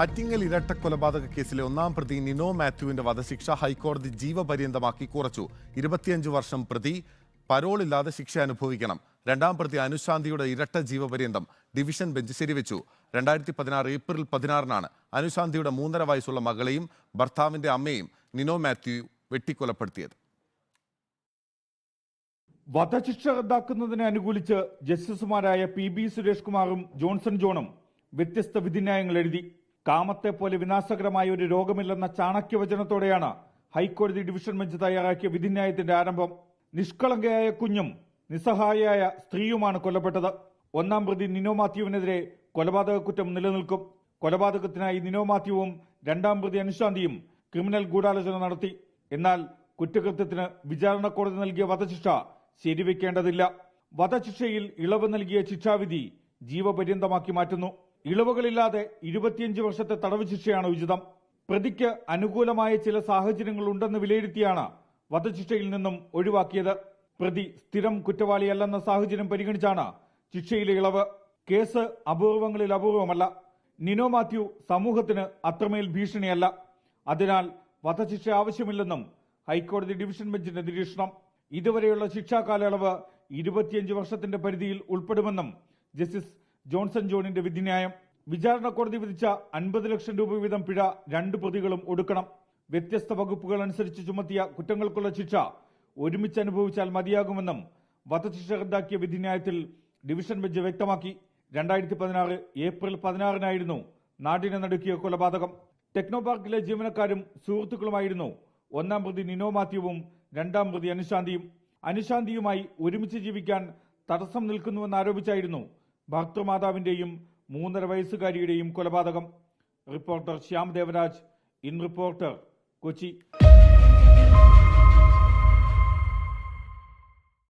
അറ്റിങ്ങൽ ഇരട്ട കൊലപാതക കേസിലെ ഒന്നാം പ്രതി നിനോ മാത്യുവിന്റെ വധശിക്ഷ ഹൈക്കോടതി ജീവപര്യന്തമാക്കി കുറച്ചു. ഇരുപത്തിയഞ്ച് വർഷം പ്രതി പരോളില്ലാതെ ശിക്ഷ അനുഭവിക്കണം. രണ്ടാം പ്രതി അനുശാന്തിയുടെ ഇരട്ട ജീവപര്യന്തം ഡിവിഷൻ ബെഞ്ച് ശരിവെച്ചു. രണ്ടായിരത്തി പതിനാറ് ഏപ്രിൽ പതിനാറിനാണ് അനുശാന്തിയുടെ മൂന്നര വയസ്സുള്ള മകളെയും ഭർത്താവിന്റെ അമ്മയും നിനോ മാത്യു വെട്ടിക്കൊലപ്പെടുത്തിയത്. വധശിക്ഷ റദ്ദാക്കുന്നതിനെ അനുകൂലിച്ച് ജസ്റ്റിസുമാരായ പി ബി സുരേഷ് കുമാറും ജോൺസൺ ജോണും വ്യത്യസ്ത വിധിന്യായങ്ങൾ എഴുതി. കാമത്തെ പോലെ വിനാശകരമായ ഒരു രോഗമില്ലെന്ന ചാണക്യവചനത്തോടെയാണ് ഹൈക്കോടതി ഡിവിഷൻ ബെഞ്ച് തയ്യാറാക്കിയ വിധിന്യായത്തിന്റെ ആരംഭം. നിഷ്കളങ്കയായ കുഞ്ഞും നിസ്സഹായയായ സ്ത്രീയുമാണ് കൊല്ലപ്പെട്ടത്. ഒന്നാം പ്രതി നിനോ മാത്യുവിനെതിരെ കൊലപാതക കുറ്റം നിലനിൽക്കും. കൊലപാതകത്തിനായി നിനോ മാത്യുവും രണ്ടാം പ്രതി അനുശാന്തിയും ക്രിമിനൽ ഗൂഢാലോചന നടത്തി. എന്നാൽ കുറ്റകൃത്യത്തിന് വിചാരണ കോടതി നൽകിയ വധശിക്ഷ ശരിവെക്കേണ്ടതില്ല. വധശിക്ഷയിൽ ഇളവ് നൽകിയ ശിക്ഷാവിധി ജീവപര്യന്തമാക്കി മാറ്റുന്നു. ഇളവുകളില്ലാതെ ഇരുപത്തിയഞ്ച് വർഷത്തെ തടവ് ശിക്ഷയാണ് ഉചിതം. പ്രതിക്ക് അനുകൂലമായ ചില സാഹചര്യങ്ങൾ ഉണ്ടെന്ന് വിലയിരുത്തിയാണ് വധശിക്ഷയിൽ നിന്നും ഒഴിവാക്കിയത്. പ്രതി സ്ഥിരം കുറ്റവാളിയല്ലെന്ന സാഹചര്യം പരിഗണിച്ചാണ് ശിക്ഷയിലെ ഇളവ്. കേസ് അപൂർവങ്ങളിൽ അപൂർവമല്ല. നിനോ മാത്യു സമൂഹത്തിന് അത്രമേൽ ഭീഷണിയല്ല. അതിനാൽ വധശിക്ഷ ആവശ്യമില്ലെന്നും ഹൈക്കോടതി ഡിവിഷൻ ബെഞ്ചിന്റെ നിരീക്ഷണം. ഇതുവരെയുള്ള ശിക്ഷാ കാലയളവ് ഇരുപത്തിയഞ്ച് വർഷത്തിന്റെ പരിധിയിൽ ഉൾപ്പെടുമെന്നും ജസ്റ്റിസ് ജോൺസൺ ജോണിന്റെ വിധിന്യായം. വിചാരണ കോടതി വിധിച്ച അൻപത് ലക്ഷം രൂപ വീതം പിഴ രണ്ട് പ്രതികളും ഒടുക്കണം. വ്യത്യസ്ത വകുപ്പുകൾ അനുസരിച്ച് ചുമത്തിയ കുറ്റങ്ങൾക്കുള്ള ശിക്ഷ ഒരുമിച്ച് അനുഭവിച്ചാൽ മതിയാകുമെന്നും വധശിക്ഷ റദ്ദാക്കിയ വിധിന്യായത്തിൽ ഡിവിഷൻ ബെഞ്ച് വ്യക്തമാക്കി. രണ്ടായിരത്തി പതിനാറ് ഏപ്രിൽ പതിനാറിനായിരുന്നു നാടിനെ നടുക്കിയ കൊലപാതകം. ടെക്നോ പാർക്കിലെ ജീവനക്കാരും സുഹൃത്തുക്കളുമായിരുന്നു. ഒന്നാം പ്രതി നിനോ മാത്യുവും രണ്ടാം പ്രതി അനുശാന്തിയും. അനുശാന്തിയുമായി ഒരുമിച്ച് ജീവിക്കാൻ തടസ്സം നിൽക്കുന്നുവെന്ന് ഭർത്തൃമാതാവിന്റെയും മൂന്നര വയസ്സുകാരിയുടെയും കൊലപാതകം. Reporter Shyam Devaraj. In reporter Kochi.